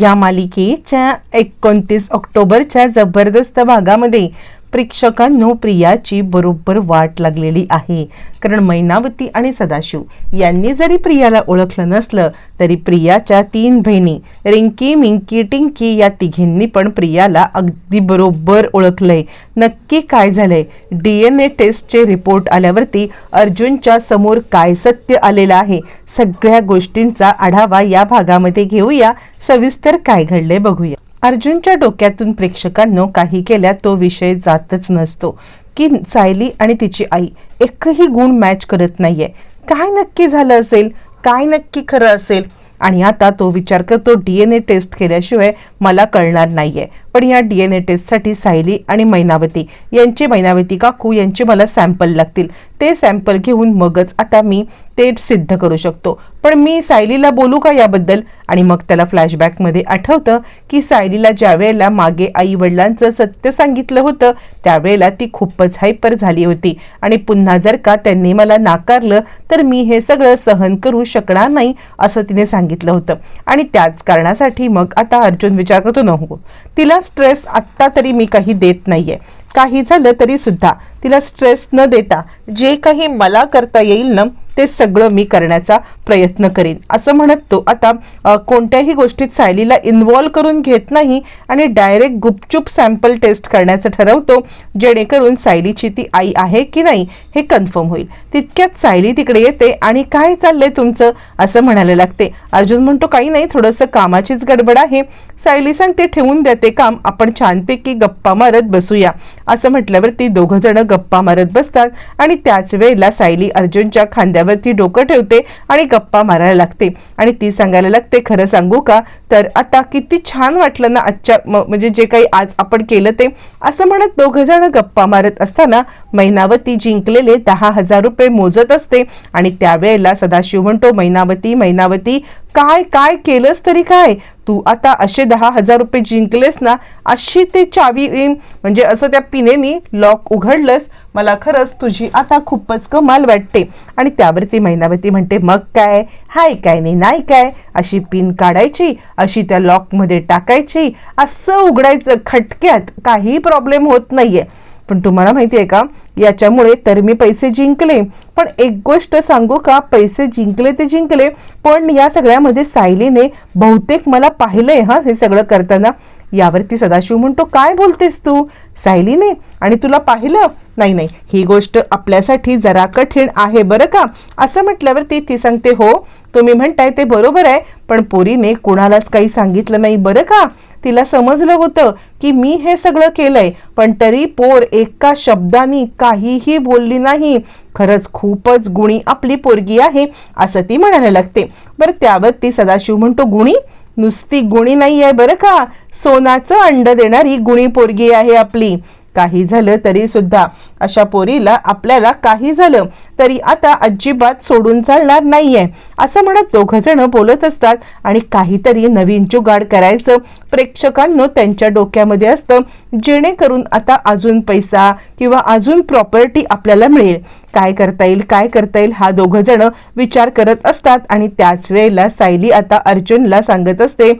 या मालिकेच्या एकोणतीस ऑक्टोबरच्या जबरदस्त भागामध्ये प्रेक्षकांनो प्रियाची बरोबर वाट लागलेली आहे. कारण मैनावती आणि सदाशिव यांनी जरी प्रियाला ओळखलं नसलं तरी प्रियाच्या तीन बहिणी रिंकी मिंकी टिंकी या तिघींनी पण प्रियाला अगदी बरोबर ओळखलंय. नक्की काय झालंय? डी एन ए टेस्टचे रिपोर्ट आल्यावरती अर्जुनच्या समोर काय सत्य आलेलं आहे? सगळ्या गोष्टींचा आढावा या भागामध्ये घेऊया. सविस्तर काय घडले बघूया. अर्जुनच्या डोक्यातून प्रेक्षकांनो काही केल्या तो विषय जातच नसतो. की सायली आणि तिची आई एकही गुण मॅच करत नाहीये. काय नक्की झालं असेल? काय नक्की खरं असेल? आणि आता तो विचार करतो डी एन ए टेस्ट केल्याशिवाय मला कळणार नाहीये. पण या डी एन ए टेस्टसाठी सायली आणि मैनावती यांची मैनावती काकू यांचे मला सॅम्पल लागतील. ते सॅम्पल घेऊन मगच आता मी ते सिद्ध करू शकतो. पण मी सायलीला बोलू का याबद्दल? आणि मग त्याला फ्लॅशबॅकमध्ये आठवतं की सायलीला ज्या वेळेला मागे आई वडिलांचं सत्य सांगितलं होतं त्यावेळेला ती खूपच हायपर झाली होती. आणि पुन्हा जर का त्यांनी मला नाकारलं तर मी हे सगळं सहन करू शकणार नाही असं तिने सांगितलं होतं. आणि त्याच कारणासाठी मग आता अर्जुन विचार करतो नको. तिला स्ट्रेस आत्ता तरी मी काही देत नाहीये. काही झालं तरी सुद्धा तिला स्ट्रेस न देता जे काही मला करता येईल ना ते सगळं मी करण्याचा प्रयत्न करीन. असं म्हणत तो आता कोणत्याही गोष्टीत सायलीला इन्व्हॉल्व करून घेत नाही आणि डायरेक्ट गुपचूप सॅम्पल टेस्ट करण्याचं ठरवतो जेणेकरून सायलीची ती आई आहे की नाही हे कन्फर्म होईल. तितक्यात सायली तिकडे येते आणि काय चाललंय तुमचं? असं म्हणायला लागते. अर्जुन म्हणतो काही नाही थोडंसं कामाचीच गडबड आहे. सायली सांगते ठेवून द्या ते काम आपण छानपैकी गप्पा मारत बसूया. असं म्हटल्यावर ती दोघं जण गप्पा मारत बसतात आणि त्याच वेळेला सायली अर्जुनच्या खांद्यावर खांद्यावरती डोकं ठेवते आणि गप्पा मारायला लागते. आणि ती सांगायला लागते खरं सांगू का? तर आता किती छान वाटलं ना आजच्या म्हणजे जे काही आज आपण केलं ते. असं म्हणत दोघं जण गप्पा मारत असताना महिनावती जिंकलेले दहा हजार रुपये मोजत असते आणि त्यावेळेला सदाशिव म्हणतो महिनावती महिनावती काय काय केलंस तरी काय? तू आता असे दहा हजार रुपये जिंकलेस ना अशी ते चावी येईन. म्हणजे असं त्या पिनेनी लॉक उघडलंस. मला खरंच तुझी आता खूपच कमाल वाटते. आणि त्यावरती महिनावती म्हणते मग काय? हाय काय नाही नाही काय? अशी पिन काढायची अशी त्या लॉकमध्ये टाकायची असं उघडायचं खटक्यात. काही प्रॉब्लेम होत नाहीये. पण तुम्हाला माहिती आहे का याच्यामुळे तर मी पैसे जिंकले. पण एक गोष्ट सांगू का पैसे जिंकले ते जिंकले पण या सगळ्यामध्ये सायलीने बहुतेक मला पाहिलंय हा हे सगळं करताना. यावरती सदाशिव म्हणतो काय बोलतेस तू? सायलीने आणि तुला पाहिलं? नाही नाही ही गोष्ट आपल्यासाठी जरा कठीण आहे बरं का? असं म्हटल्यावरती ती सांगते हो तुम्ही म्हणताय ते बरोबर आहे पण पोरीने कुणालाच काही सांगितलं नाही बरं का? तिला समजलं होतं की मी हे सगळं केलंय पण तरी पोर एका शब्दानी काहीही बोलली नाही. खरंच खूपच गुणी आपली पोरगी आहे असं ती म्हणायला लागते. बरं त्यावर ती सदाशिव म्हणतो गुणी? नुसती गुणी नाही आहे बरं का? सोनाचं अंड देणारी गुणी पोरगी आहे आपली. काही झालं तरी सुद्धा अशा पोरीला आपल्याला काही झालं. तरी आता अजिबात सोडून चालणार नाहीये. असं म्हणत दोघंजण बोलत असतात आणि काहीतरी नवीन जुगाड करायचं प्रेक्षकांनो त्यांच्या डोक्यामध्ये असतं जेणेकरून आता अजून पैसा किंवा अजून प्रॉपर्टी आपल्याला मिळेल. काय करता येईल काय करता येईल हा दोघं जण विचार करत असतात आणि त्याच वेळेला सायली आता अर्जुनला सांगत असते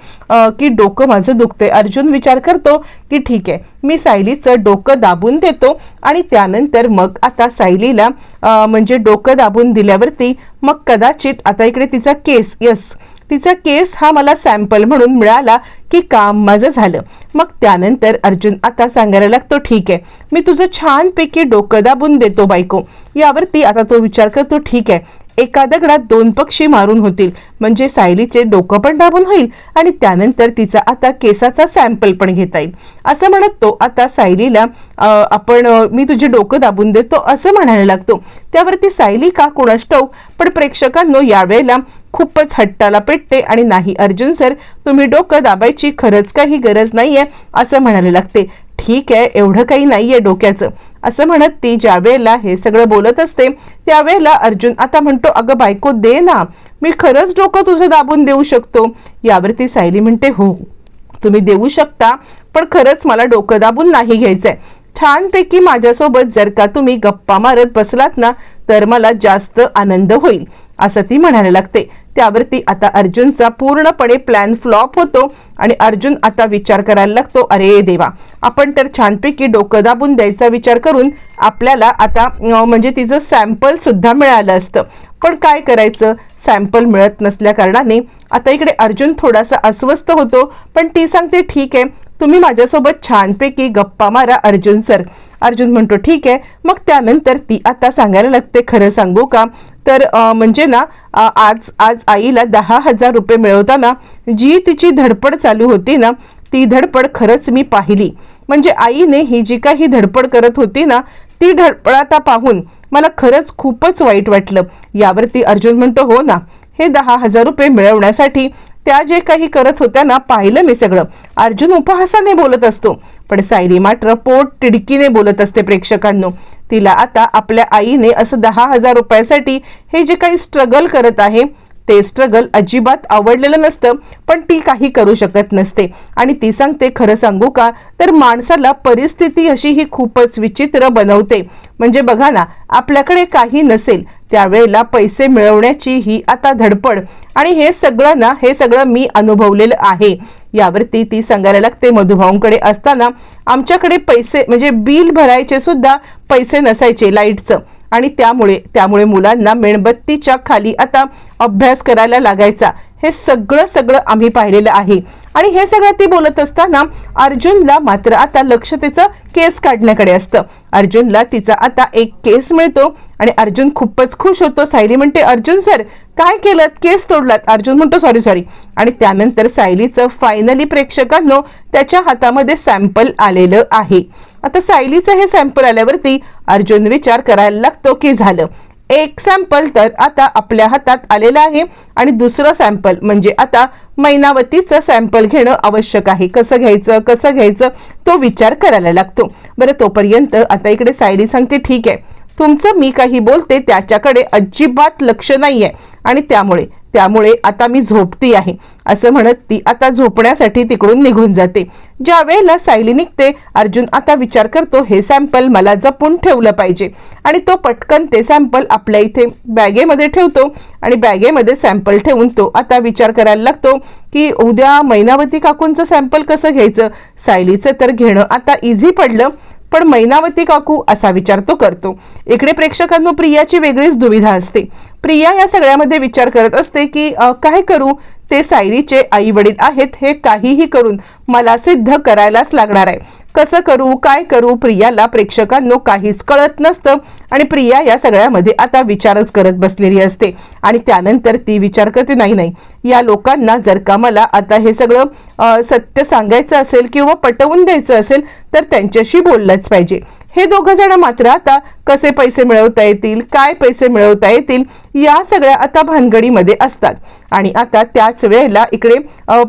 की डोकं माझं दुखतंय. अर्जुन विचार करतो की ठीक आहे मी सायलीचं डोकं दाबून देतो आणि त्यानंतर मग आता सायलीला म्हणजे डोकं दाबून दिल्यावरती मग कदाचित आता इकडे तिचा केस यस तिचा केस हा मला सॅम्पल म्हणून मिळाला की काम माझं झालं. मग त्यानंतर अर्जुन आता सांगायला लागतो ठीक आहे मी तुझं छानपैकी डोकं दाबून देतो बायको. यावरती आता तो विचार करतो ठीक आहे एका दगडात दोन पक्षी मारून होतील. म्हणजे सायलीचे डोकं पण दाबून होईल आणि त्यानंतर तिचा आता केसाचा सॅम्पल पण घेता येईल. असं म्हणत तो आता सायलीला आपण मी तुझे डोकं दाबून देतो असं म्हणायला लागतो. त्यावरती सायली का कोणास ठाऊक पण प्रेक्षकांनो यावेळेला खूपच हट्टाला पेटते आणि नाही अर्जुन सर तुम्ही डोकं दाबायची खरंच काही गरज नाहीये असं म्हणायला लागते. ठीक आहे एवढं काही नाही आहे डोक्याचं. असं म्हणत ती ज्यावेळेला हे सगळं बोलत असते त्यावेळेला अर्जुन आता म्हणतो अगं बायको दे ना. मी खरंच डोकं तुझं दाबून देऊ शकतो. यावरती सायली म्हणते हो तुम्ही देऊ शकता पण खरंच मला डोकं दाबून नाही घ्यायचंय. छानपैकी माझ्यासोबत जर का तुम्ही गप्पा मारत बसलात ना तर मला जास्त आनंद होईल असं ती म्हणायला लागते. त्यावरती आता अर्जुनचा पूर्णपणे प्लॅन फ्लॉप होतो आणि अर्जुन आता विचार करायला लागतो अरे देवा आपण तर छानपैकी डोकं दाबून द्यायचा विचार करून आपल्याला आता म्हणजे तिचं सॅम्पल सुद्धा मिळालं असतं. पण काय करायचं? सॅम्पल मिळत नसल्या कारणाने आता इकडे अर्जुन थोडासा अस्वस्थ होतो. पण ती सांगते ठीक आहे तुम्ही माझ्यासोबत छानपैकी गप्पा मारा अर्जुन सर. अर्जुन म्हणतो ठीक आहे. मग त्यानंतर ती आता सांगायला लागते खरं सांगू का? तर म्हणजे ना आज आज आईला दहा हजार रुपये मिळवताना जी तिची धडपड चालू होती ना ती धडपड खरंच मी पाहिली. म्हणजे आईने ही जी काही धडपड करत होती ना ती धडपड आता पाहून मला खरंच खूपच वाईट वाटलं. यावरती अर्जुन म्हणतो हो ना हे दहा हजार रुपये मिळवण्यासाठी त्या जे काही करत होत्या ना पाहिलं मी सगळं. अर्जुन उपहासाने बोलत असतो पण सायरी मात्र पोट तिडकीने बोलत असते प्रेक्षकांनो. तिला आता आपल्या आईने असं दहा हजार रुपयासाठी हे जे काही स्ट्रगल करत आहे ते स्ट्रगल अजिबात आवडलेलं नसतं पण ती काही करू शकत नसते. आणि ती सांगते खरं सांगू का? तर माणसाला परिस्थिती अशी ही खूपच विचित्र बनवते. म्हणजे बघा ना आपल्याकडे काही नसेल त्यावेळेला पैसे मिळवण्याची ही आता धडपड. आणि हे सगळं ना हे सगळं मी अनुभवलेलं आहे. यावरती ती सांगायला लागते मधुभाऊंकडे असताना आमच्याकडे पैसे म्हणजे बिल भरायचे सुद्धा पैसे नसायचे लाईटचं. आणि त्यामुळे त्यामुळे मुलांना मेणबत्तीच्या खाली आता अभ्यास करायला लागायचा. हे सगळं सगळं आम्ही पाहिलेलं आहे. आणि हे सगळं ती बोलत असताना अर्जुनला मात्र आता लक्ष तिचं केस काढण्याकडे असतं. अर्जुनला तिचा आता एक केस मिळतो आणि अर्जुन खूपच खुश होतो. सायली म्हणते अर्जुन सर काय केलं? केस तोडलात. अर्जुन म्हणतो सॉरी सॉरी आणि त्यानंतर सायलीचं फायनली प्रेक्षकांनो त्याच्या हातामध्ये सॅम्पल आलेलं आहे. आता सायलीचं हे सॅम्पल आल्यावरती अर्जुन विचार करायला लागतो की झालं? एक सॅम्पल तर आता आपल्या हातात आलेलं आहे. आणि दुसरं सॅम्पल म्हणजे आता मैनावतीचं सॅम्पल घेणं आवश्यक आहे. कसं घ्यायचं कसं घ्यायचं तो विचार करायला लागतो. बरं तोपर्यंत आता इकडे सायडी सांगते ठीक आहे. तुमचं मी काही बोलते त्याच्याकडे अजिबात लक्ष नाही आहे आणि त्यामुळे त्यामुळे आता मी झोपती आहे. असं म्हणत ती आता झोपण्यासाठी तिकडून निघून जाते. ज्या वेळेला सायली निघते अर्जुन आता विचार करतो हे सॅम्पल मला जपून ठेवलं पाहिजे. आणि तो पटकन ते सॅम्पल आपल्या इथे बॅगेमध्ये ठेवतो आणि बॅगेमध्ये सॅम्पल ठेवून तो आता विचार करायला लागतो की उद्या मैनावती काकूंचं सॅम्पल कसं घ्यायचं? सायलीचं तर घेणं आता इझी पडलं पण मैनावती काकू असा विचार तो करतो. इकडे प्रेक्षकांनो प्रियाची वेगळीच दुविधा असते. प्रिया या सगळ्यामध्ये विचार करत असते की काय करू? ते सायरीचे आई वडील आहेत हे काहीही करून मला सिद्ध करायलाच लागणार आहे. कसं करू? काय करू? प्रियाला प्रेक्षकांनो काहीच कळत नसतं आणि प्रिया या सगळ्यामध्ये आता विचारच करत बसलेली असते आणि त्यानंतर ती विचार करते नाही नाही या लोकांना जर का मला आता हे सगळं सत्य सांगायचं असेल किंवा पटवून द्यायचं असेल तर त्यांच्याशी बोललंच पाहिजे. हे दोघं जण मात्र आता कसे पैसे मिळवता येतील काय पैसे मिळवता येतील या सगळ्या आता भानगडीमध्ये असतात. आणि आता त्याच वेळेला इकडे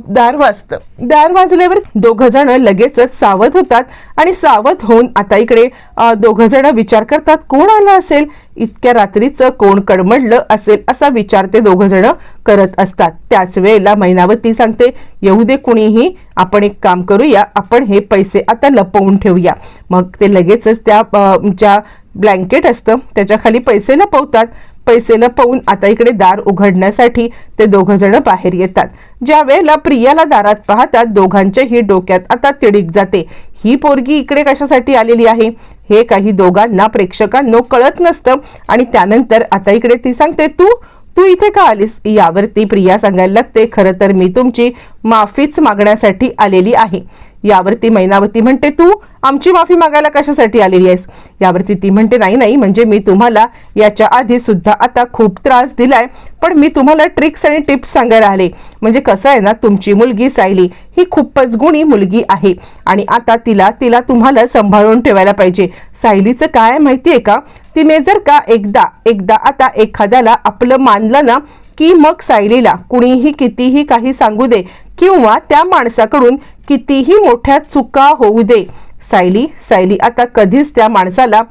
दार वाजतं. दार वाजल्यावर दोघं जण लगेचच सावध होतात आणि सावध होऊन आता इकडे अ, दोघं जण विचार करतात कोण आलं असेल? इतक्या रात्रीचं कोण कडमडलं असेल असा विचार ते दोघं जण करत असतात. त्याच वेळेला मैनावती सांगते येऊ दे कुणीही आपण एक काम करूया आपण हे पैसे आता लपवून ठेवूया. मग ते लगेचच त्या ज्या ब्लँकेट असतं त्याच्याखाली पैसे लपवतात. पैसे लपवून आता इकडे दार उघडण्यासाठी ते दोघं जण बाहेर येतात. ज्या वेळेला प्रियाला दारात पाहतात दोघांच्याही डोक्यात आता तिडीक जाते. ही पोरगी इकडे कशासाठी आलेली आहे? हे काही दोघांना प्रेक्षकांनो कळत नसतं. आणि त्यानंतर आता इकडे ती सांगते तू तू इथे का आलीस? यावरती प्रिया सांगायला लागते खरं तर मी तुमची माफीच मागण्यासाठी आलेली आहे. यावरती मैनावती म्हणते तू आमची माफी मागायला कशासाठी आलेली आहेस? यावरती ती म्हणते नाही नाही म्हणजे मी तुम्हाला याच्या आधी सुद्धा आता खूप त्रास दिलाय पण मी तुम्हाला ट्रिक्स आणि टिप्स सांगायला आले. म्हणजे कसं आहे ना तुमची मुलगी सायली ही खूपच गुणी मुलगी आहे आणि आता तिला तिला तुम्हाला सांभाळून ठेवायला पाहिजे. सायलीचं काय माहिती आहे का? तिने जर का एकदा एकदा आता एखाद्याला आपलं मानलं ना की मग सायलीला कुणीही कितीही काही सांगू दे किंवा त्या माणसाकडून कितीही मोठ्या चुका होऊ दे. सायली सायली आता कधीच त्या माणसाला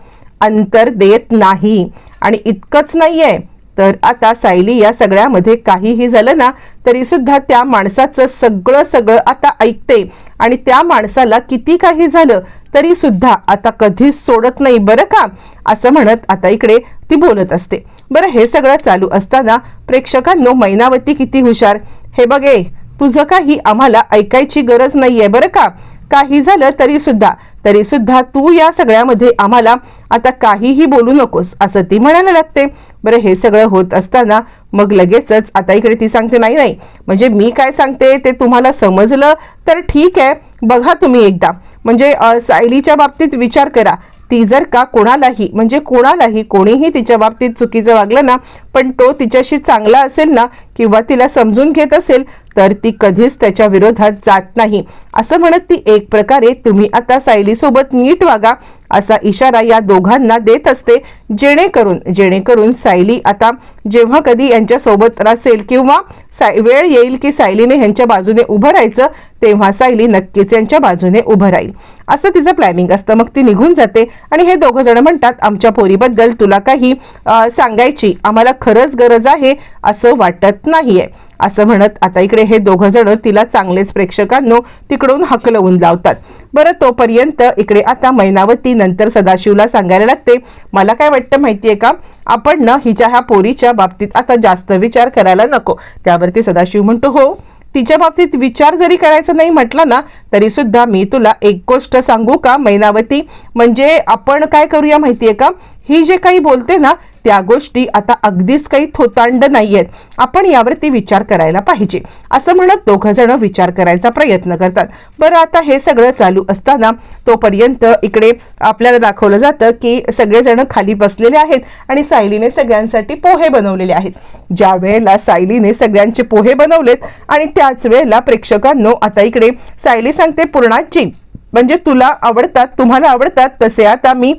अंतर देत नाही. आणि इतकंच नाही आहे तर आता सायली या सगळ्यामध्ये काहीही झालं ना तरीसुद्धा त्या माणसाचं सगळं सगळं आता ऐकते. आणि त्या माणसाला किती काही झालं तरीसुद्धा आता कधीच सोडत नाही बरं का? असं म्हणत आता इकडे ती बोलत असते. बरं हे सगळं चालू असताना प्रेक्षकांनो मैनावती किती हुशार. हे बघे तुझं काही आम्हाला ऐकायची गरज नाहीये बरं का? काही झालं तरी सुद्धा. तरी सुद्धा तू या सगळ्यामध्ये आम्हाला आता काहीही बोलू नकोस असं ती म्हणायला लागते. बरं हे सगळं होत असताना मग लगेचच आता इकडे ती सांगते नाही नाही म्हणजे मी काय सांगते ते तुम्हाला समजलं तर ठीक आहे बघा तुम्ही एकदा. म्हणजे सायलीच्या बाबतीत विचार करा. ती जर का कोणालाही म्हणजे कोणालाही कोणीही तिच्या बाबतीत चुकीचं वागलं ना पण तो तिच्याशी चांगला असेल ना किंवा तिला समजून घेत असेल तर ती कधीच त्याच्या विरोधात जात नाही. असं म्हणत ती एक प्रकारे तुम्ही आता सायलीसोबत नीट वागा असा इशारा या दोघांना देत असते जेणेकरून जेणेकरून सायली आता जेव्हा कधी यांच्यासोबत असेल किंवा साय वेळ येईल की सायलीने ह्यांच्या बाजूने उभं राहायचं तेव्हा सायली नक्कीच यांच्या बाजूने उभं राहील. असं तिचं प्लॅनिंग असतं. मग ती निघून जाते आणि हे दोघं जण म्हणतात आमच्या पोरीबद्दल तुला काही सांगायची आम्हाला खरंच गरज आहे असं वाटत नाहीये. असं म्हणत आता इकडे हे दोघं जण तिला चांगलेच प्रेक्षकांनो तिकडून हकलवून लावतात. बरं तोपर्यंत इकडे आता मैनावती नंतर सदाशिवला सांगायला लागते मला काय वाटतं माहितीये का? आपण ना हिच्या ह्या पोरीच्या बाबतीत आता जास्त विचार करायला नको. त्यावरती सदाशिव म्हणतो हो तिच्या बाबतीत विचार जरी करायचा नाही म्हटलं ना तरी सुद्धा मी तुला एक गोष्ट सांगू का मैनावती? म्हणजे आपण काय करूया माहितीये का? ही जे काही बोलते ना त्या गोष्टी आता अगदीच काही थोतांड नाही आहेत आपण यावरती विचार करायला पाहिजे. असं म्हणत दोघं जण विचार करायचा प्रयत्न करतात. बरं आता हे सगळं चालू असताना तोपर्यंत इकडे आपल्याला दाखवलं जातं की सगळेजण खाली बसलेले आहेत आणि सायलीने सगळ्यांसाठी पोहे बनवलेले आहेत. ज्या वेळेला सायलीने सगळ्यांचे पोहे बनवलेत आणि त्याच वेळेला प्रेक्षकांनो आता इकडे सायली सांगते पूर्णाची. म्हणजे तुला आवडतात तुम्हाला आवडतात तसे आता मी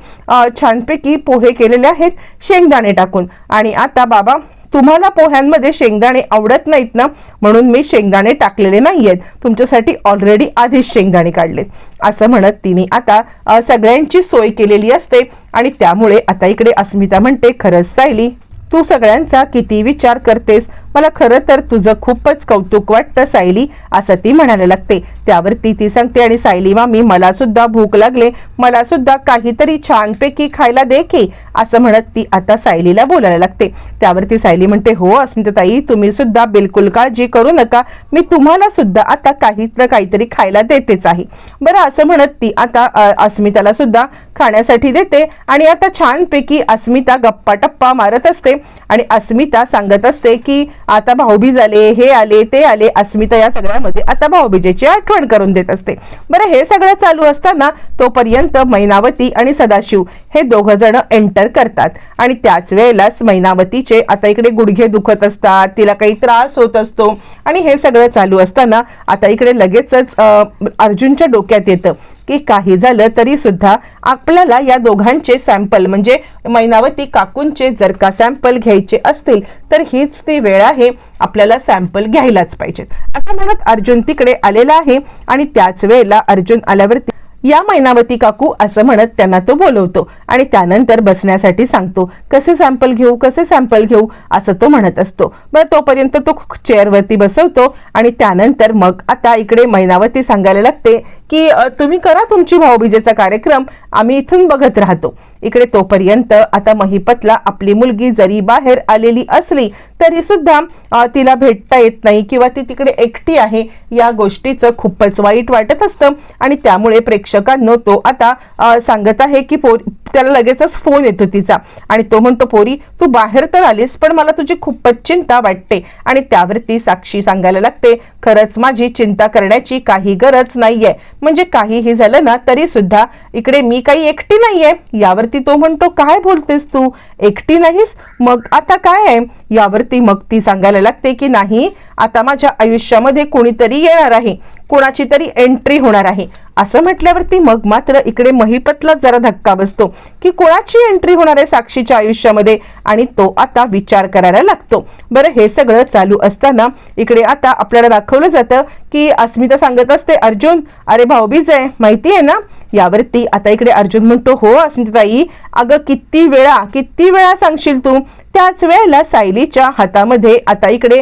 छानपैकी पोहे केलेले आहेत शेंगदाणे टाकून. आणि आता बाबा तुम्हाला पोह्यांमध्ये शेंगदाणे आवडत नाहीत ना म्हणून मी शेंगदाणे टाकलेले नाही आहेत तुमच्यासाठी ऑलरेडी आधीच शेंगदाणे काढलेत. असं म्हणत तिने आता सगळ्यांची सोय केलेली असते. आणि त्यामुळे आता इकडे अस्मिता म्हणते खरंच सायली तू सगळ्यांचा किती विचार करतेस? मला खरं तर तुझं खूपच कौतुक वाटतं सायली असं ती म्हणायला लागते. त्यावरती ती सांगते आणि सायली मामी मला सुद्धा भूक लागले. मला सुद्धा काहीतरी छानपैकी खायला दे की असं म्हणत ती आता सायलीला बोलायला लागते. त्यावरती सायली म्हणते हो अस्मिताताई तुम्ही सुद्धा बिलकुल काळजी करू नका. मी तुम्हाला सुद्धा आता काही ना काहीतरी खायला देतेच आहे. बरं असं म्हणत ती आता अस्मिताला सुद्धा खाण्यासाठी देते. आणि आता छानपैकी अस्मिता गप्पा टप्पा मारत असते. आणि अस्मिता सांगत असते की आता भाऊबीज आले हे आले ते आले अस्मिता या सगळ्यामध्ये आता भाऊबीजेची आठवण करून देत असते. बरं हे सगळं चालू असताना तोपर्यंत मैनावती आणि सदाशिव हे दोघं जण एंटर करतात. आणि त्याच वेळेलाच मैनावतीचे आता इकडे गुडघे दुखत असतात तिला काही त्रास होत असतो. आणि हे सगळं चालू असताना आता इकडे लगेचच अर्जुनच्या डोक्यात येतं. की काही झालं तरी सुद्धा आपल्याला या दोघांचे सॅम्पल म्हणजे मैनावती काकूंचे जर का सॅम्पल घ्यायचे असतील तर हीच ती वेळ आहे आपल्याला सॅम्पल घ्यायलाच पाहिजेत. असं म्हणत अर्जुन तिकडे आलेला आहे आणि त्याच वेळेला अर्जुन आल्यावरती या मैनावती काकू असं म्हणत त्यांना तो बोलवतो आणि त्यानंतर बसण्यासाठी सांगतो कसे सॅम्पल घेऊ कसे सॅम्पल घेऊ? असं तो म्हणत असतो. बरं तोपर्यंत तो चेअरवरती बसवतो आणि त्यानंतर मग आता इकडे मैनावती सांगायला लागते की तुम्ही करा तुमची भाऊबीजेचा कार्यक्रम. आम्ही इथून बघत राहतो. इकडे तोपर्यंत आता महिपतला आपली मुलगी जरी बाहेर आलेली असली तरी सुद्धा तिला भेटता येत नाही किंवा ती तिकडे एकटी आहे या गोष्टीचं खूपच वाईट वाटत असतं. आणि त्यामुळे प्रेक्षकांनो तो आता सांगत आहे की पोर त्याला लगेचच फोन येतो तिचा. आणि तो म्हणतो पोरी तू बाहेर तर आलीस पण मला तुझी खूपच चिंता वाटते. आणि त्यावरती साक्षी सांगायला लागते खरंच माझी चिंता करण्याची काही गरज नाहीये. म्हणजे काहीही झालं ना तरी सुद्धा इकडे मी काही एकटी नाहीये. यावरती तो म्हणतो काय बोलतेस तू? एकटी नाहीस? मग आता काय आहे? यावरती मग ती सांगायला लागते की नाही आता माझ्या आयुष्यामध्ये कोणीतरी येणार आहे. कोणाची तरी एंट्री होणार आहे. असं म्हटल्यावरती मग मात्र इकडे महिपतला जरा धक्का बसतो की कोणाची एंट्री होणार आहे साक्षीच्या आयुष्यामध्ये? आणि तो आता विचार करायला लागतो. बरं हे सगळं चालू असताना इकडे आता आपल्याला दाखवलं जातं की अस्मिता सांगत असते अर्जुन अरे भाऊबीज आहे माहिती आहे ना? यावरती आता इकडे अर्जुन म्हणतो हो अस्मिताताई अगं किती वेळा किती वेळा सांगशील तू? त्याच वेळेला सायलीच्या हातामध्ये आता इकडे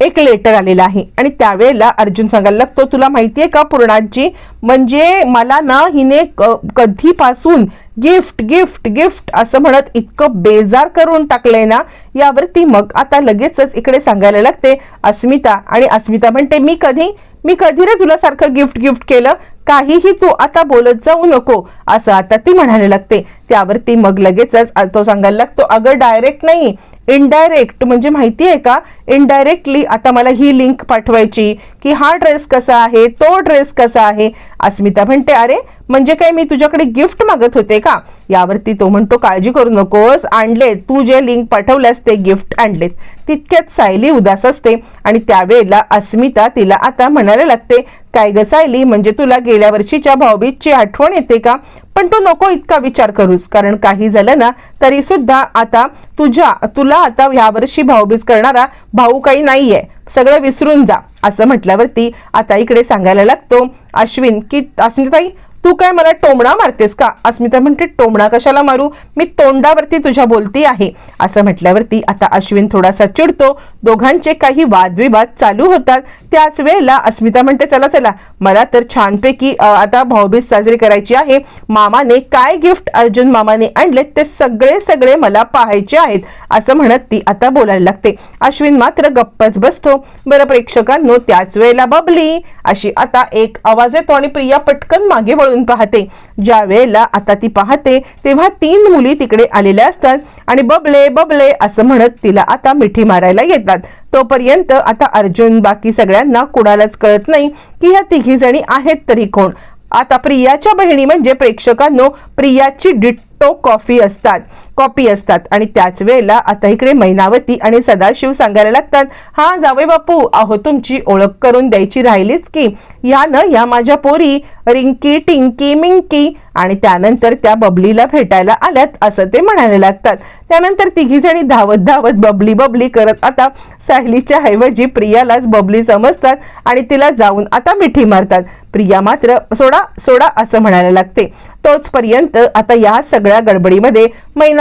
एक लेटर आलेला आहे. आणि त्यावेळेला अर्जुन सांगायला लागतो तुला माहितीये का पूर्णाजी म्हणजे मला ना हिने क- कधीपासून गिफ्ट गिफ्ट गिफ्ट असं म्हणत इतकं बेजार करून टाकलंय ना यावरती मग आता लगेचच इकडे सांगायला लागते अस्मिता आणि अस्मिता म्हणते मी कधी मी कधी रे तुला सारखं गिफ्ट गिफ्ट केलं? काहीही तू आता बोलत जाऊ नको असं आता ती म्हणायला लागते. त्यावरती मग लगेचच तो सांगायला लागतो अगं डायरेक्ट नाही. इनडायरेक्ट म्हणजे माहिती आहे का? इनडायरेक्टली आता मला ही लिंक पाठवायची की हा ड्रेस कसा आहे तो ड्रेस कसा आहे. अस्मिता म्हणते अरे म्हणजे काय मी तुझ्याकडे गिफ्ट मागत होते का? यावरती तो म्हणतो काळजी करू नकोस आणले. तू जे लिंक पाठवल्यास ते गिफ्ट आणलेत. तितक्यात सायली उदास असते आणि त्यावेळेला अस्मिता तिला आता म्हणायला लागते काय ग सायली म्हणजे तुला गेल्या वर्षीच्या भाऊबीजची आठवण येते का? पण तू नको इतका विचार करूस कारण काही झालं ना तरी सुद्धा आता तुझ्या तुला आता यावर्षी भाऊबीज करणारा भाऊ काही नाहीये. सगळं विसरून जा. असं म्हटल्यावरती आता इकडे सांगायला लागतो अश्विन की अस्मिताई तू काय मला टोमणा मारतेस का? अस्मिता म्हणते टोमणा कशाला मारू? मी तोंडावरती तुझ्या बोलती आहे. असं म्हटल्यावरती आता अश्विन थोडासा चिडतो. दोघांचे काही वादविवाद चालू होतात. त्याच वेळेला अस्मिता म्हणते चला चला मला तर छानपैकी आता भाऊबीज साजरी करायची आहे. मामाने काय गिफ्ट अर्जुन मामाने आणले ते सगळे सगळे मला पाहायचे आहेत. असं म्हणत ती आता बोलायला लागते. अश्विन मात्र गप्पच बसतो. बरं प्रेक्षकांनो त्याच वेळेला बबली. अशी आता एक आवाज येतो आणि प्रिया पटकन मागे वळून पाहते. ज्या वेळेला आता ती पाहते तेव्हा तीन मुली तिकडे आलेल्या असतात आणि बबले बबले असं म्हणत तिला आता मिठी मारायला येतात. तोपर्यंत आता अर्जुन बाकी सगळ्यांना कुणालाच कळत नाही की ह्या तिघी जणी आहेत तरी कोण. आता प्रियाच्या बहिणी म्हणजे प्रेक्षकांनो प्रियाची डिट्टो कॉफी असतात. कॉपी असतात. आणि त्याच वेळेला आता इकडे मैनावती आणि सदाशिव सांगायला लागतात हा जावे बापू अहो तुमची ओळख करून द्यायची राहिलीच की. या न या माझ्या पोरी रिंकी टिंकी मिंकी आणि त्यानंतर त्या बबलीला भेटायला आल्यात असं ते म्हणायला लागतात. त्यानंतर तिघी जणी धावत धावत बबली बबली करत आता सायलीच्या ऐवजी प्रियालाच बबली समजतात आणि तिला जाऊन आता मिठी मारतात. प्रिया मात्र सोडा सोडा असं म्हणायला लागते. तोचपर्यंत आता या सगळ्या गडबडीमध्ये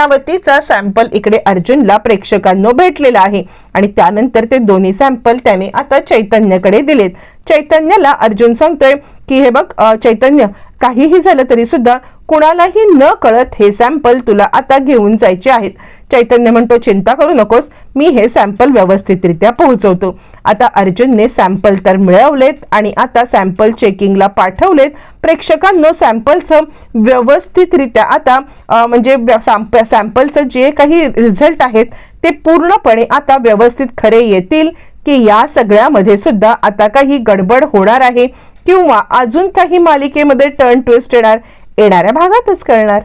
मैनावतीचा सॅम्पल इकडे अर्जुनला प्रेक्षकांनो भेटलेला आहे. आणि त्यानंतर ते दोन्ही सॅम्पल त्याने आता चैतन्यकडे दिलेत. चैतन्याला अर्जुन सांगतोय की हे बघ चैतन्य काहीही झालं तरी सुद्धा कुणालाही न कळत हे सॅम्पल तुला आता घेऊन जायचे आहेत. चैतन्य म्हणतो चिंता करू नकोस मी हे सॅम्पल व्यवस्थितरित्या पोहोचवतो. आता अर्जुनने सॅम्पल तर मिळवलेत आणि आता सॅम्पल चेकिंगला पाठवलेत. प्रेक्षकांनो सॅम्पलचं व्यवस्थितरित्या आता म्हणजे सॅम्प- सॅम्पलचं जे काही रिझल्ट आहेत ते पूर्णपणे आता व्यवस्थित खरे येतील की या सगळ्यामध्ये सुद्धा आता काही गडबड होणार आहे किंवा अजून काही मालिकेमध्ये टर्न ट्विस्ट येणार येणाऱ्या भागातच कळणार.